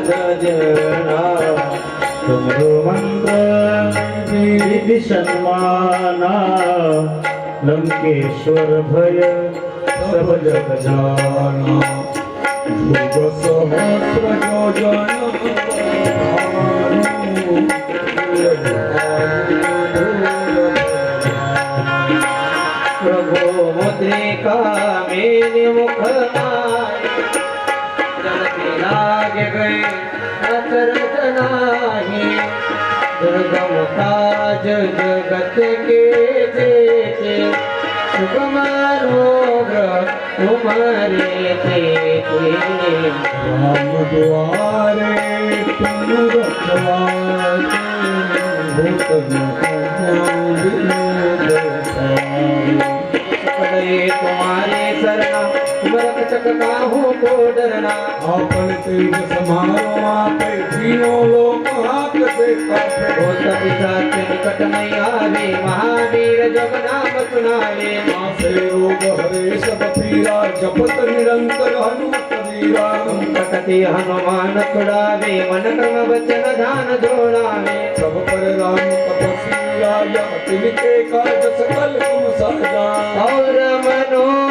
सजना तुमरो मंत्र विधि सन्माना लंकेश्वर भय सब जग जाना युग सहस्र योजन प्रभो मुद्रिका मेरे मुख जलते लागे गए अचरज नाही. दुर्गम काज जगत के जेते सुगम रोग तुम्हारे तेते रामद्वारे तुम रखवारे भूत तुम्हारे शरणा. मरक चकता हूँ को डरना आपन तेज समारो आपे तीनों लोक हाथ से कापे भूत पिशाच निकट नहीं आवे महावीर जब नाम। सुनावे आसे रोग हरे सब पीरा जपत निरंतर हनुमत वीरा कटति हनुमान छुड़ावे मन क्रम वचन ध्यान जोड़ावे सब पर राम तपस्वी राजा तिनके काज सकल तुम साजा और मनोरथ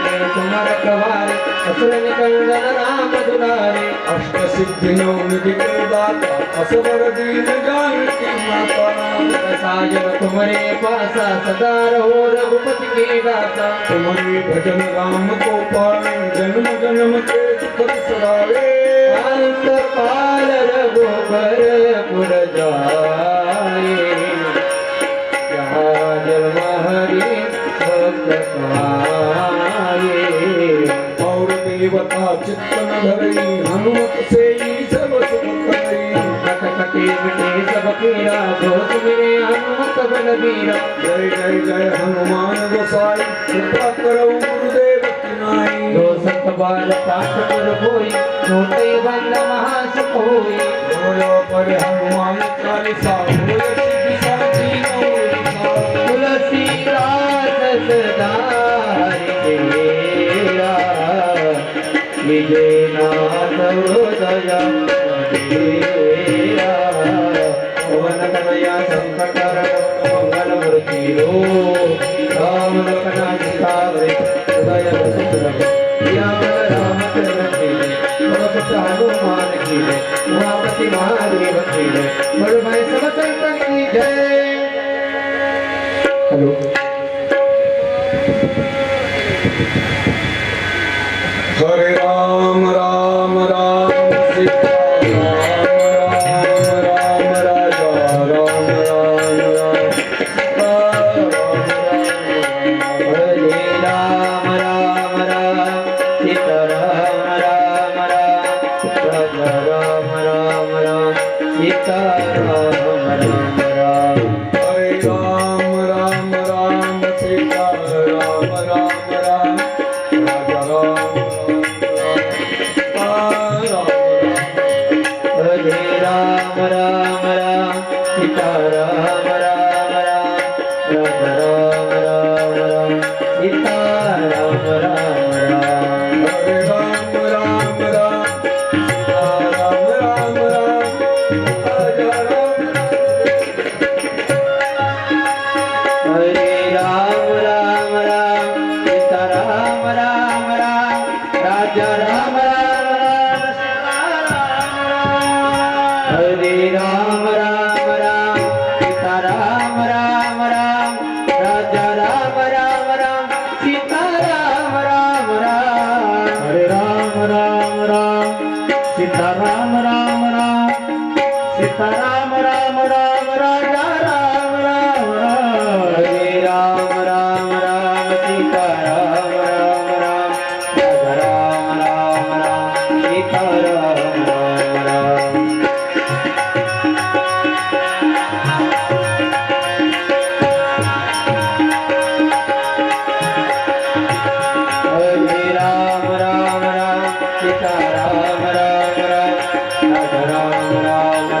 के तुम रखवारे असुर निकंदन राम दुलारे। अष्ट सिद्धि नौ दाता असवर दीन जानकी माता साजन तुम्हारे पासा सदा रहो रघुपति के दाता। तुम्हारे भजन राम को पावे जन्म जन्म के दुख बिसरावे अंत काल रघुबर पुर जाए। जहाँ जन्म हरि भक्त देवता चित्तन धरई हनुमत से ही सब सुख करई कट कटे मिटे सब पीरा घोष मेरे हनुमत बलबीरा जय जय जय हनुमान गोसाई कृपा करो गुरुदेव की नाई दो सत बार पाठ कर होई छोटे बंद महासुख होई बोलो पर हनुमान चालीसा बोले सिद्धि साची गौरीसा तुलसी दास सदा हरि तेरा విజయనాథోదయ పవనతనయ సంకటర మంగళమృతిలో రామలకణ సీతాద్రి హృదయ వసుతులం రామచంద్ర హనుమాన్ కీలే ఉమాపతి మహాదేవ కీలే राम राम राम राम। राम राम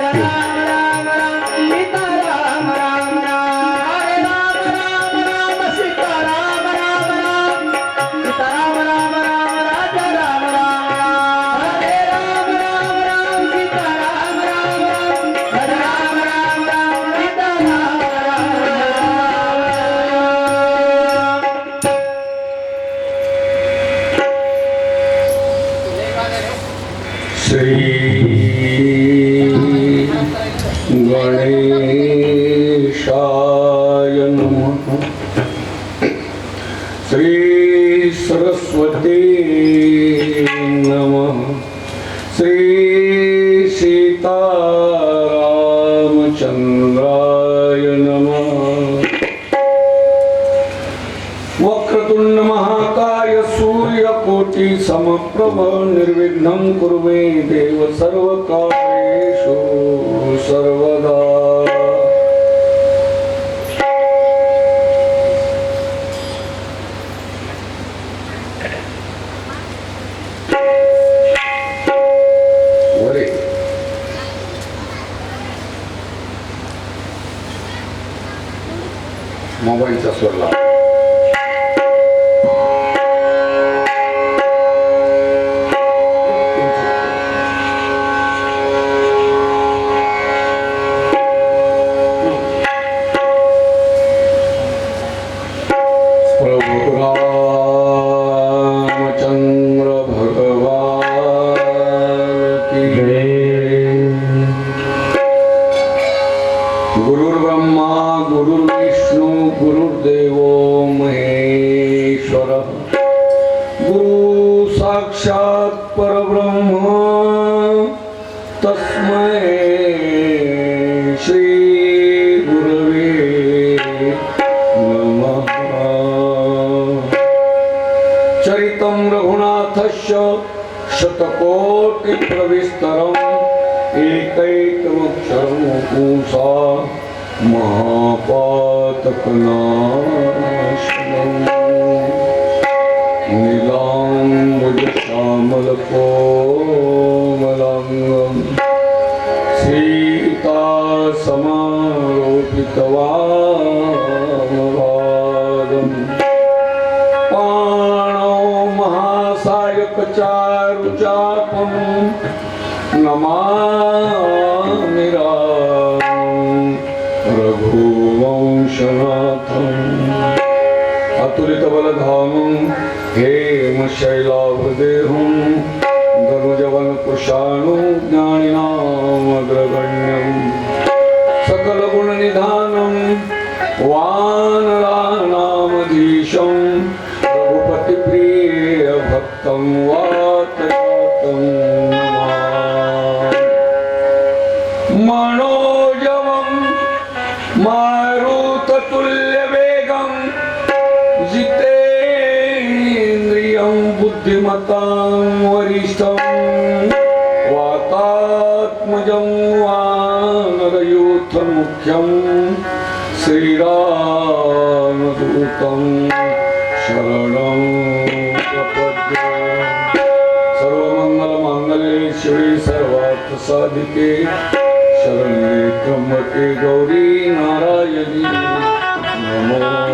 सूर्यकोटि समप्रभ निर्विघ्नं कुरु मे देव सर्वकार्येषु सर्वदा वरे मोबाईलचा स्वर রঘুনাথস্য শতকোটি প্রবিস্তরম একৈকমক্ষরমপুষ মহাপাতকনাশনম। নীলাম্বুজ শ্যামলকো नमामि रामं रघुवंशनाथम् अतुलितबलधामं हेमशैलाभदेहं धनुजवनकुशाणु ज्ञानिनामग्रगण्यम् सकलगुणनिधानं वानराणामधीशं रघुपतिप्रियभक्तं वातजातं वातात्मजं वानरयूथमुख्यं श्रीरामदूतं शरणं प्रपद्ये। सर्वमङ्गलमाङ्गल्ये शिवे सर्वार्थसाधिके शरण्ये त्र्यम्बके गौरी नारायणी। नमोस्तुते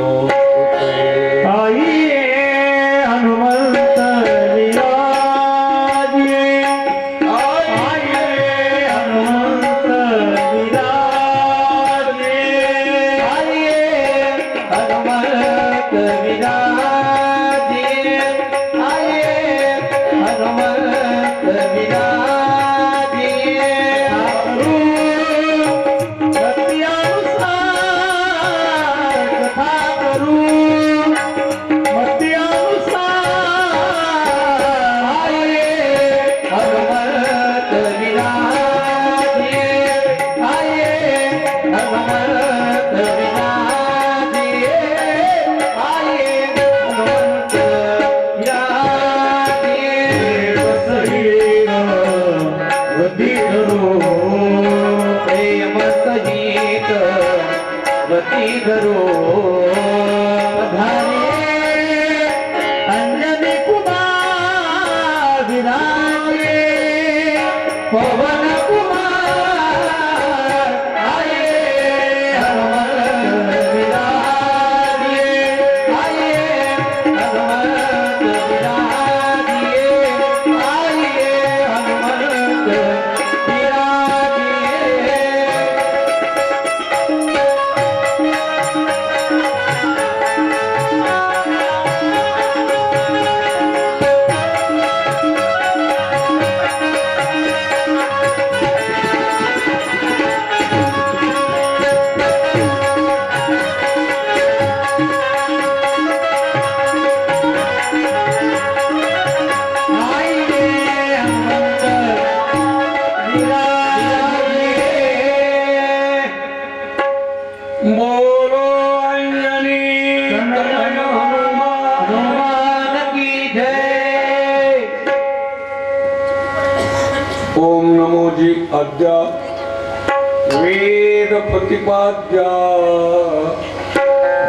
प्रतिपाद्य वेद प्रतिपाद्य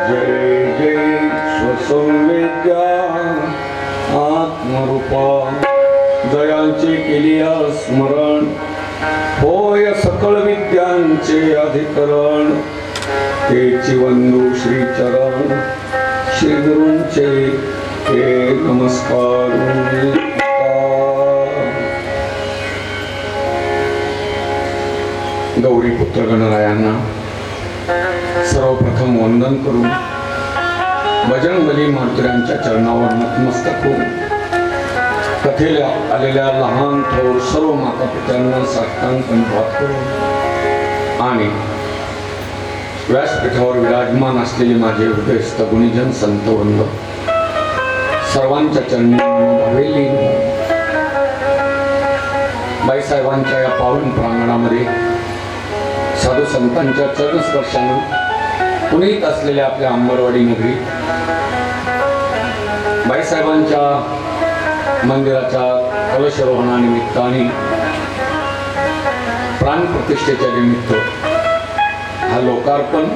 जय जय स्वसंवेद्या। आत्मरूपा। जयांचे केली स्मरण। होय सकळ विद्यांचे अधिकरण। तेची वंदू श्री चरण श्री गुरूंचे ते नमस्कार। गौरी पुत्र गणरायांना सर्वप्रथम वंदन करून बजरंगबली मातुऱ्यांच्या चरणावर नतमस्तक होऊन कथेला आलेल्या लहान थोर सर्व माता पित्यांना साष्टांग करून आणि व्यासपीठावर विराजमान असलेले माझे हृदयस्थ गुणीजन संतवंद सर्वांच्या चरणी बाईसाहेबांच्या या पावन प्रांगणामध्ये साधू संतांच्या चरणस्पर्शाने पुनीत असलेल्या आपल्या अंबरवाडी नगरी. बाईसाहेबांच्या मंदिराच्या कलशरोहणानिमित्ताने प्राणप्रतिष्ठेच्या निमित्त हा लोकार्पण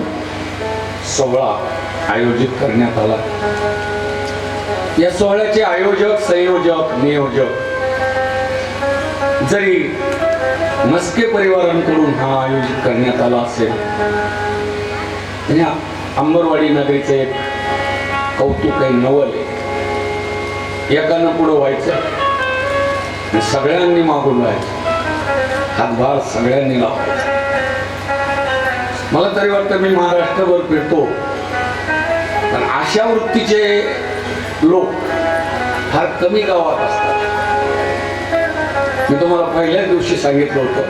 सोहळा आयोजित करण्यात आला. या सोहळ्याचे आयोजक संयोजक नियोजक जरी मस्के परिवारांकडून हा आयोजित करण्यात आला असेल. आणि अंबरवाडी नगरीचं एक कौतुक आहे नवल आहे. एकानं पुढं व्हायचं सगळ्यांनी मागून व्हायचं हातभार सगळ्यांनी लावायचा. मला तरी वाटतं मी महाराष्ट्रभर फिरतो. पण अशा वृत्तीचे लोक फार कमी गावात असतात. मी तुम्हाला पहिल्याच दिवशी सांगितलं होतं.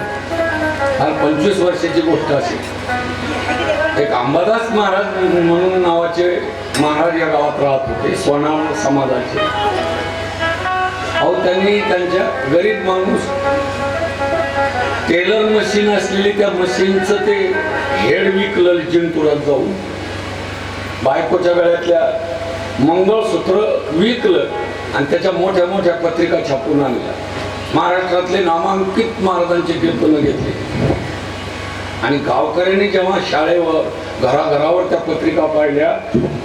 फार पंचवीस वर्षाची गोष्ट असेल एक अंबादास महाराज म्हणून नावाचे महाराज या गावात राहत होते सोनार समाजाचे. अहो त्यांनी त्यांच्या गरीब माणूस टेलर मशीन असलेली त्या मशीनचं ते हेड विकलं जिंतुरात जाऊन. बायकोच्या गळ्यातल्या मंगळसूत्र विकलं आणि त्याच्या मोठ्या मोठ्या पत्रिका छापून आणल्या. महाराष्ट्रातले नामांकित महाराजांचे कीर्तनं घेतले. आणि गावकऱ्यांनी जेव्हा शाळेवर घराघरावर त्या पत्रिका पाडल्या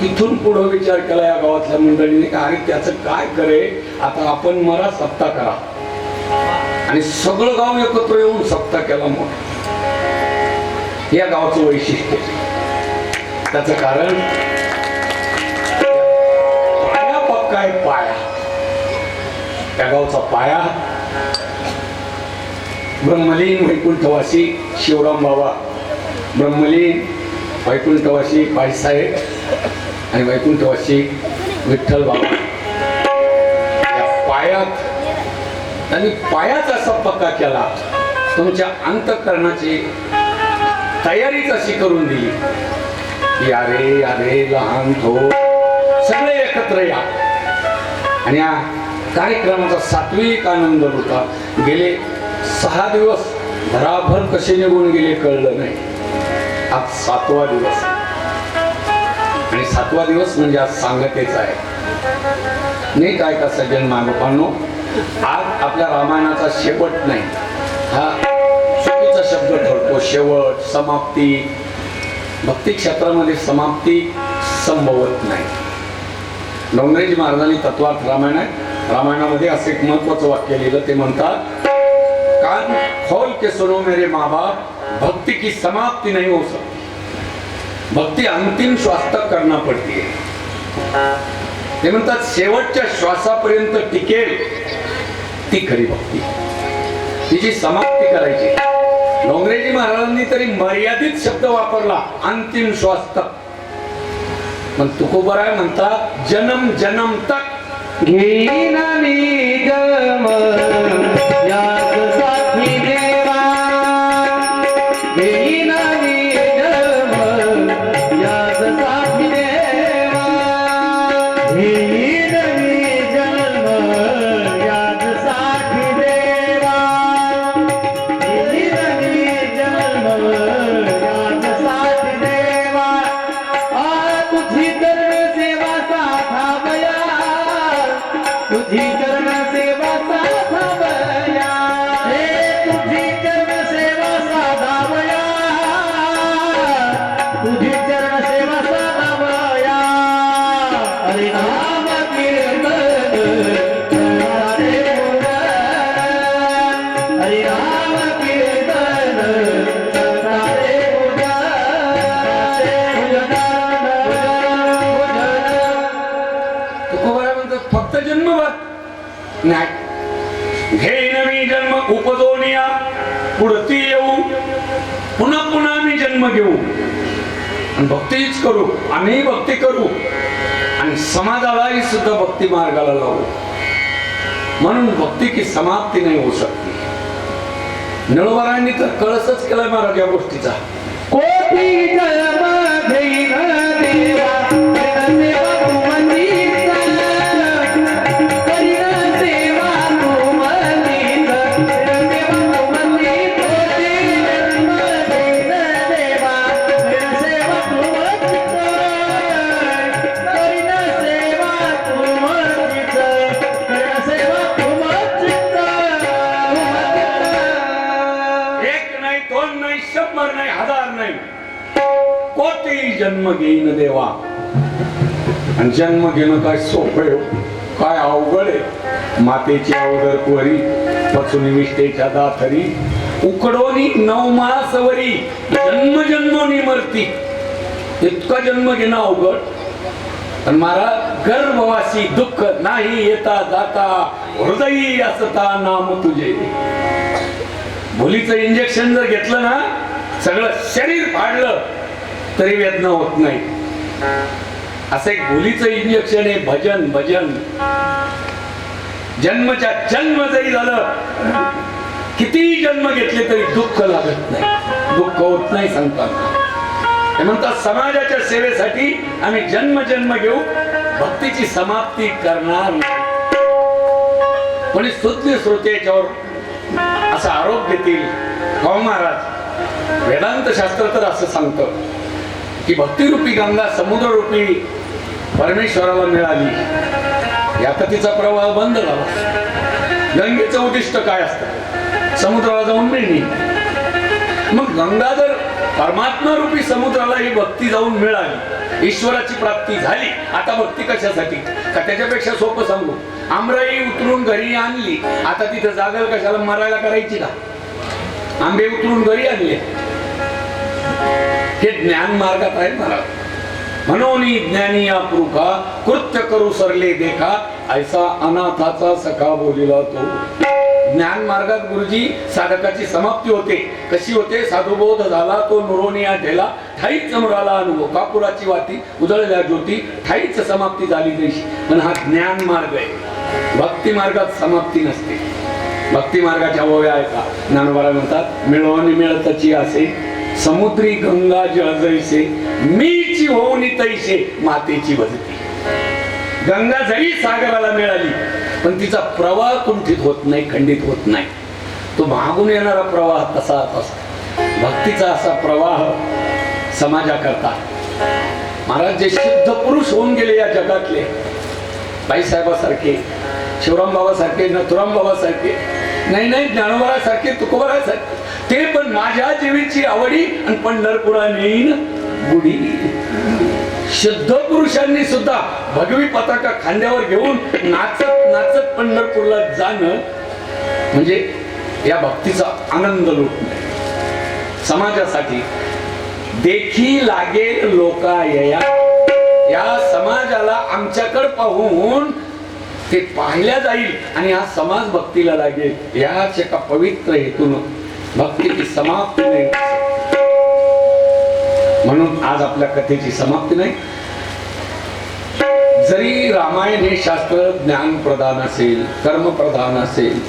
तिथून पुढं विचार केला या गावातल्या मंडळीने का अरे त्याचं काय करे? आता आपण मला सत्ता करा. आणि सगळं गाव एकत्र येऊन सत्ता केला मोठा या गावाचं वैशिष्ट्य त्याचं कारण पाया पक्का आहे पाया. त्या गावचा पाया ब्रह्मलीन वैकुंठवासी शिवराम बाबा. ब्रह्मलीन वैकुंठवासी बाईसाहेब आणि वैकुंठवासी विठ्ठल बाबा. या पायात त्यांनी पायात असा पक्का केला. तुमच्या अंतकरणाची तयारीच अशी करून दिली. की अरे अरे लहान थो. सगळे एकत्र या. आणि या कार्यक्रमाचा सात्विक आनंद होता. गेले सहा दिवस घराभर कसे निघून गेले कळलं नाही. आज सातवा दिवस. आणि सातवा दिवस म्हणजे आज सांगतेच आहे. नीट ऐका सज्जन मागोपांनो आज आपल्या रामायणाचा शेवट नाही. हा चुकीचा शब्द ठरतो. शेवट समाप्ती. भक्ती क्षेत्रामध्ये समाप्ती संभवत नाही. डोंगरेजी महाराजांनी तत्वार्थ रामायण आहे. रामायणामध्ये असं एक महत्वाचं वाक्य लिहिलं ते म्हणतात कान खोल के सुनो मेरे माँ बाप भक्ति की समाप्ति नहीं हो सकती। भक्ती अंतिम श्वास तक करना पडती ते म्हणतात शेवटच्या श्वासापर्यंत टिकेल ती खरी भक्ती। तिची समाप्ती करायची। डोंगरेजी महाराजांनी तरी मर्यादित शब्द वापरला अंतिम श्वास तक। पण तुकोबराय म्हणतात जन्म जन्म तक घेईन मी जन्म पुढती येऊ पुन्हा पुन्हा आम्ही जन्म घेऊ. आणि भक्तीच करू. आम्ही भक्ती करू. आणि समाजालाही सुद्धा भक्ती मार्गाला लावू. म्हणून भक्ती की समाप्ती नाही होऊ शकते. नळवरांनी तर कळसच केलाय महाराज या गोष्टीचा. कोटी देवा. नाही. हजार कोटी जन्म घेईन देवा. आणि जन्म घेणं काय सोपं हो? काय अवघड आहे? मातेची अवघड कुवरी पचून विष्ठेच्या दाथरी उकडोनी नऊ मासवरी जन्म जन्मोनी मरती. इतका जन्म घेणं अवघड. पण मला गर्भवासी दुःख नाही येता जाता हृदयी असता नाम तुझे. भुलीचं इंजेक्शन जर घेतलं ना सगळं शरीर फाडलं तरी वेदना होत नाही. असं एक मुलीचं इंजेक्शन आहे भजन भजन. जन्मच्या जन्म जरी झालं किती जन्म घेतले तरी दुःख लागत नाही. दुःख होत नाही सांगतात. ते म्हणतात समाजाच्या सेवेसाठी आम्ही जन्म जन्म घेऊ भक्तीची समाप्ती करणार नाही. कोणी सुज्ञ श्रोते याच्यावर असा आरोप घेतील. हो महाराज वेदांत शास्त्र तर असं सांगतं की भक्तिरूपी गंगा समुद्ररूपी परमेश्वराला मिळाली. आता तिचा प्रवाह बंद झाला. गंगेचं उद्दिष्ट काय असतं? समुद्राला जाऊन मिळणे. मग गंगा जर परमात्मा रूपी समुद्राला ही भक्ती जाऊन मिळाली ईश्वराची प्राप्ती झाली आता भक्ती कशासाठी? का त्याच्यापेक्षा सोपं सांगू? आमराई उतरून घरी आणली. आता तिथं जागल कशाला मरायला करायची का? आंबे उतरून घरी आणले. हे ज्ञान मार्गात आहे महाराज म्हणून ज्ञानी या पुरुखा कृत्य करू सरले देखा ऐसा अनाथाचा सखा बोलिला तो. ज्ञान मार्गात गुरुजी साधकाची समाप्ती होते. कशी होते? साधुबोध झाला तो नुरोनिया ठेला ठाईच चमराला अनुभव. कापुराची वाती उजळल्या ज्योती ठाईच समाप्ती झाली तशी पण हा ज्ञान मार्ग आहे. भक्ती मार्गात समाप्ती नसते. भक्ती मार्गाच्या ओव्या ऐका का ज्ञानोबाला म्हणतात मिळवणी मिळतची असे समुद्री गंगा जळ मीची होऊन तैसे मातेची भजती गंगा जरी सागराला मिळाली पण तिचा प्रवाह कुंठित होत नाही खंडित होत नाही. तो मागून येणारा प्रवाह तसाच असतो. भक्तीचा असा प्रवाह समाजाकरता. महाराज जे शुद्ध पुरुष होऊन गेले या जगातले बाईसाहेबासारखे शिवराम बाबासारखे नथुराम बाबासारखे नाही नाही ज्ञानवरासारखे तुकोबरासारखे ते पण माझ्या जीवीची आवडी आणि पंढरपुरा गुढी. शुद्ध पुरुषांनी सुद्धा भगवी पताका खांद्यावर घेऊन नाचत नाचत पंढरपूरला जाणं म्हणजे या भक्तीचा आनंद लुटणे समाजासाठी देखी लागेल लोकायया. या समाजाला आमच्याकडे पाहून ते पाहिल्या जाईल आणि हा समाज भक्तीला लागेल याच एका पवित्र हेतून. भक्तीची समाप्ती नाही. म्हणून आज आपल्या कथेची समाप्ती नाही. जरी रामायण हे शास्त्र ज्ञान प्रधान असेल कर्म प्रधान असेल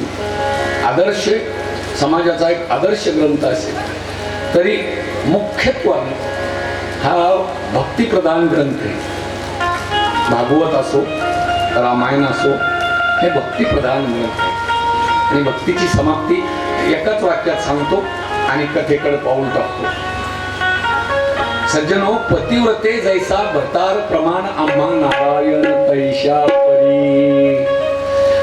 आदर्श समाजाचा एक आदर्श ग्रंथ असेल तरी मुख्यत्वाने हा भक्तिप्रधान ग्रंथ आहे. भागवत असो रामायण असो हे भक्तिप्रधान ग्रंथ आहे. आणि भक्तीची समाप्ती एकाच वाक्यात सांगतो आणि कथेकडे पाऊल टाकतो. सज्जनो पतिव्रते जैसा भतार प्रमाण आम्हा नारायण तैशा परी.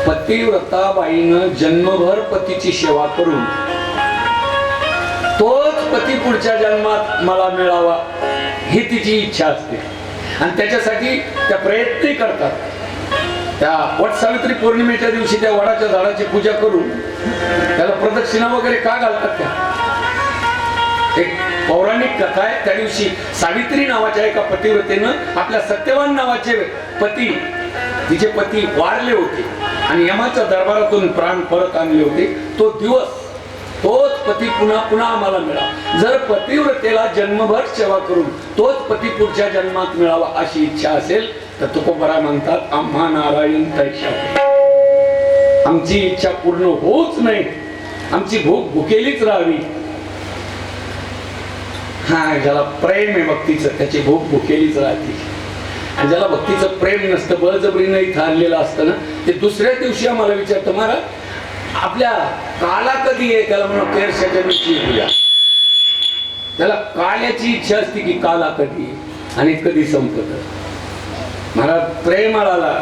पतिव्रताबाईनं जन्मभर पतीची सेवा करून तोच पती पुढच्या जन्मात मला मिळावा ही तिची इच्छा असते. आणि त्याच्यासाठी त्या प्रयत्न करतात. त्या वट सावित्री पौर्णिमेच्या दिवशी त्या वडाच्या झाडाची पूजा करून त्याला प्रदक्षिणा वगैरे का घालतात त्या? एक पौराणिक कथा आहे. त्या दिवशी सावित्री नावाच्या एका पतिव्रतेनं आपल्या सत्यवान नावाचे पती तिचे पती वारले होते आणि यमाच्या दरबारातून प्राण परत आणले होते. तो दिवस तोच पती पुन्हा पुन्हा आम्हाला मिळावा. जर पतिव्रतेला जन्मभर सेवा करून तोच पती पुढच्या जन्मात मिळावा अशी इच्छा असेल तर तुकोबरा म्हणतात आम्हा नारायण तैशा. आमची इच्छा पूर्ण होच नाही. आमची भूक भुकेलीच राहावी. हा ज्याला प्रेम आहे भक्तीचं त्याची भूक भुकेलीच राहते. आणि ज्याला भक्तीचं प्रेम नसतं बळजबरीनं इथं आणलेलं असतं ना ते दुसऱ्या दिवशी आम्हाला विचारतं महाराज आपल्या काला कधी आहे? त्याला म्हणून पेरशाच्या दिवशी येऊया त्याला काल्याची इच्छा असते की काला कधी आणि कधी संपत मनात प्रेम आला.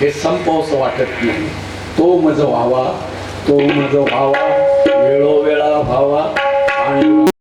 हे संपवसं वाटत नाही. तो मज व्हावा तो मज व्हावा वेळोवेळा व्हावा आणि